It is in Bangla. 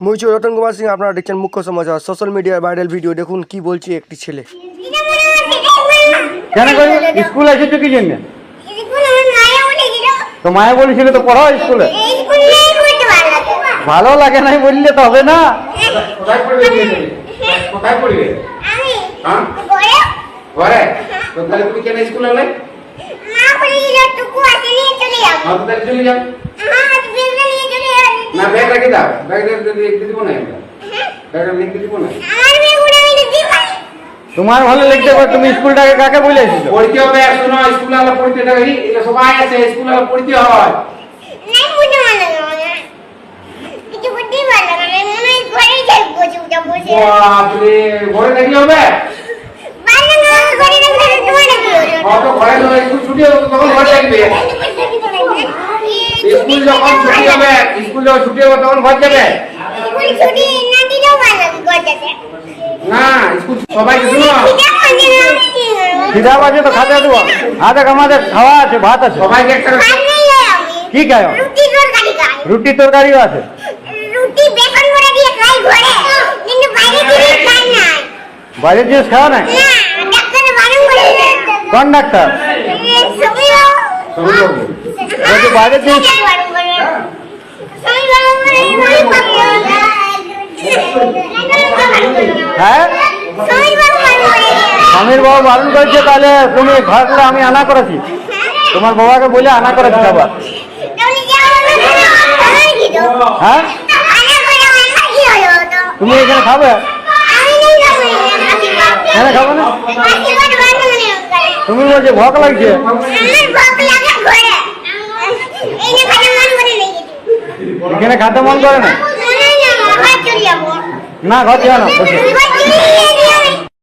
মুইচু রতন কুমার সিং আপনারা দেখছেন মুখ্য সমাচার। সোশ্যাল মিডিয়ার ভাইরাল ভিডিও দেখুন কি বলছে একটি ছেলে। কেন করি স্কুল এসেছ কি জন্য? তো মায়ে বলেছিল তো পড়াও স্কুলে। ভালো লাগে নাই বললে তো হবে না। কোথায় পড়বে তুমি? কোথায় পড়বে ঘরে? তো তাহলে তুমি কেন স্কুলে এলে তো তাহলে চলে যাও না ব্যাগ রেখে দাও। ব্যাগ রেখে লিখতে দিব না ব্যাগটা লিখতে দিব না। তোমার ভালো লিখতে পারো তুমি স্কুলটাকে কাকে বলে এসেছ? পড়তে হবে শোনো স্কুলে আলো পড়তে এটা সবাই আছে স্কুলে আলো পড়তে হয়। বাপরে ঘরে থাকলে হবে? অত ঘরে স্কুল ছুটি হবে তখন ঘরে থাকবে। স্কুল যখন ছুটি হবে স্কুল যখন ছুটি হবে তখন ঘর যাবে না স্কুল সবাইকে শুনো খিদা বাজে তো খাতে দেবো হাতে আমাদের খাওয়া আছে ভাত আছে সবাইকে একটা কি খায় রুটি তরকারি খাই রুটি তরকারিও আছে রুটি বেকন করে দিয়ে খাই ঘরে কিন্তু বাইরে দিয়ে খাই না বাইরের জিনিস খাওয়া নাই না ডাক্তার বারণ করে কোন ডাক্তার সবই সবই বাবু। বলছে বাইরে দিয়ে হ্যাঁ? স্বামীর বাবা বারণ করেছে, তাহলে তুমি ঘরগুলো আমি আনা করেছি। তোমার বাবাকে বলে আনা করেছি তো হ্যাঁ? তুমি এখানে খাবে? এখানে খাব না? তুমি বলছে ভক লাগছে আমার ভোগ লাগে ঘরে এই যে খালি মন করে লেগেছে এখানে খাদ্য মন করে না না ঘর যাওয়া না